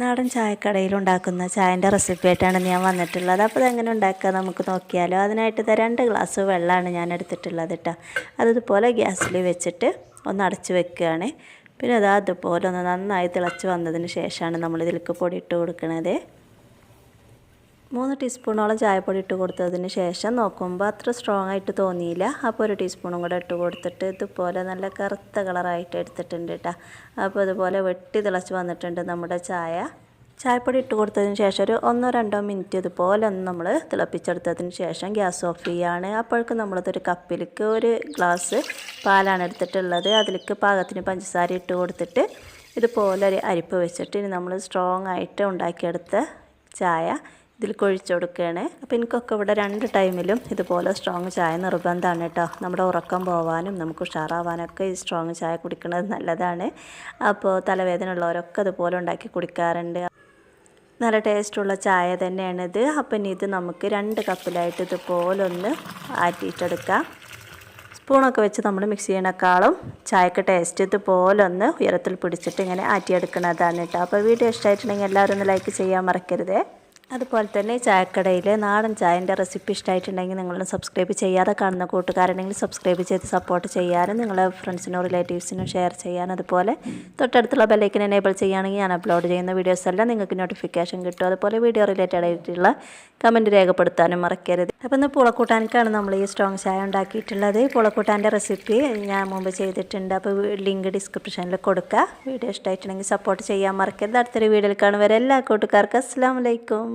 നാടൻ ചായക്കടയിൽ ഉണ്ടാക്കുന്ന ചായന്റെ റെസിപ്പി ആയിട്ടാണ് ഞാൻ വന്നിട്ടുള്ളത്. അപ്പോൾ അതെങ്ങനെ ഉണ്ടാക്കുക നമുക്ക് നോക്കിയാലോ. അതിനായിട്ട് രണ്ട് ഗ്ലാസ് വെള്ളമാണ് ഞാൻ എടുത്തിട്ടുള്ളത് കേട്ടോ അതുപോലെ ഗ്യാസിൽ വെച്ചിട്ട് ഒന്ന് അടച്ച് വെക്കുകയാണ്. പിന്നെ അത് അതുപോലെ ഒന്ന് നന്നായി തിളച്ച് വന്നതിന് ശേഷമാണ് നമ്മൾ ഇതിലേക്ക് പൊടി ഇട്ട് കൊടുക്കുന്നത് മൂന്ന് ടീസ്പൂണോളം ചായപ്പൊടി ഇട്ട് കൊടുത്തതിന് ശേഷം നോക്കുമ്പോൾ അത്ര സ്ട്രോങ് ആയിട്ട് തോന്നിയില്ല. അപ്പോൾ ഒരു ടീസ്പൂണും കൂടെ ഇട്ട് കൊടുത്തിട്ട് ഇതുപോലെ നല്ല കറുത്ത കളറായിട്ട് എടുത്തിട്ടുണ്ട് കേട്ടോ അപ്പോൾ ഇതുപോലെ വെട്ടി തിളച്ച് വന്നിട്ടുണ്ട് നമ്മുടെ ചായ. ചായപ്പൊടി ഇട്ട് കൊടുത്തതിന് ശേഷം ഒരു ഒന്നോ രണ്ടോ മിനിറ്റ് ഇതുപോലെ ഒന്ന് നമ്മൾ തിളപ്പിച്ചെടുത്തതിന് ശേഷം ഗ്യാസ് ഓഫ് ചെയ്യുകയാണ് അപ്പോഴേക്കും നമ്മളതൊരു കപ്പിലേക്ക് ഒരു ഗ്ലാസ് പാലാണ് എടുത്തിട്ടുള്ളത്. അതിലേക്ക് പാകത്തിന് പഞ്ചസാര ഇട്ട് കൊടുത്തിട്ട് ഇതുപോലെ ഒരു അരിപ്പ് വെച്ചിട്ട് ഇനി നമ്മൾ സ്ട്രോങ് ആയിട്ട് ഉണ്ടാക്കിയെടുത്ത ചായ. ഇതിൽ കൊഴിച്ചു കൊടുക്കുകയാണ്. അപ്പോൾ എനിക്കൊക്കെ ഇവിടെ രണ്ട് ടൈമിലും ഇതുപോലെ സ്ട്രോങ് ചായ നിർബന്ധമാണ് കേട്ടോ. നമ്മുടെ ഉറക്കം പോവാനും നമുക്ക് ഉഷാറാവാനൊക്കെ ഈ സ്ട്രോങ് ചായ കുടിക്കുന്നത് നല്ലതാണ്. അപ്പോൾ തലവേദന ഉള്ളവരൊക്കെ അതുപോലെ ഉണ്ടാക്കി കുടിക്കാറുണ്ട്. നല്ല ടേസ്റ്റുള്ള ചായ തന്നെയാണിത് അപ്പം ഇനി ഇത് നമുക്ക് രണ്ട് കപ്പിലായിട്ട് ഇതുപോലെ ഒന്ന് ആറ്റിയിട്ടെടുക്കാം. സ്പൂണൊക്കെ വെച്ച് നമ്മൾ മിക്സ് ചെയ്യണേക്കാളും ചായക്ക് ടേസ്റ്റ് ഇതുപോലെ ഒന്ന് ഉയരത്തിൽ പിടിച്ചിട്ട് ഇങ്ങനെ ആറ്റിയെടുക്കുന്നതാണ് കേട്ടോ. അപ്പോൾ വീഡിയോ ഇഷ്ടമായിട്ടുണ്ടെങ്കിൽ എല്ലാവരും ഒന്ന് ലൈക്ക് ചെയ്യാൻ മറക്കരുതേ. അതുപോലെ തന്നെ ചായക്കടയിൽ നാടൻ ചായന്റെ റെസിപ്പി ഇഷ്ടമായിട്ടുണ്ടെങ്കിൽ നിങ്ങളൊന്ന് സബ്സ്ക്രൈബ് ചെയ്യാതെ കാണുന്ന കൂട്ടുകാരുണ്ടെങ്കിൽ സബ്സ്ക്രൈബ് ചെയ്ത് സപ്പോർട്ട് ചെയ്യാനും നിങ്ങളെ ഫ്രണ്ട്സിനും റിലേറ്റീവ്സിനും ഷെയർ ചെയ്യാനും അതുപോലെ തൊട്ടടുത്തുള്ള ബെല്ലൈക്കൻ എനേബിൾ ചെയ്യുകയാണെങ്കിൽ ഞാൻ അപ്ലോഡ് ചെയ്യുന്ന വീഡിയോസ് എല്ലാം നിങ്ങൾക്ക് നോട്ടിഫിക്കേഷൻ കിട്ടും. അതുപോലെ വീഡിയോ റിലേറ്റഡ് ആയിട്ടുള്ള കമന്റ് രേഖപ്പെടുത്താനും മറക്കരുത്. അപ്പോൾ ഇന്ന് പുളക്കൂട്ടാനക്കാണ് നമ്മൾ ഈ സ്ട്രോങ് ചായ ഉണ്ടാക്കിയിട്ടുള്ളത്. പുളക്കൂട്ടാന്റെ റെസിപ്പി ഞാൻ മുമ്പ് ചെയ്തിട്ടുണ്ട്. അപ്പോൾ ലിങ്ക് ഡിസ്ക്രിപ്ഷനിൽ കൊടുക്കുക വീഡിയോ ഇഷ്ടമായിട്ടുണ്ടെങ്കിൽ സപ്പോർട്ട് ചെയ്യാൻ മറക്കരുത്. അടുത്തൊരു വീഡിയോയിൽ കാണുവരെ എല്ലാ കൂട്ടുകാർക്കും അസ്സാം വലൈക്കും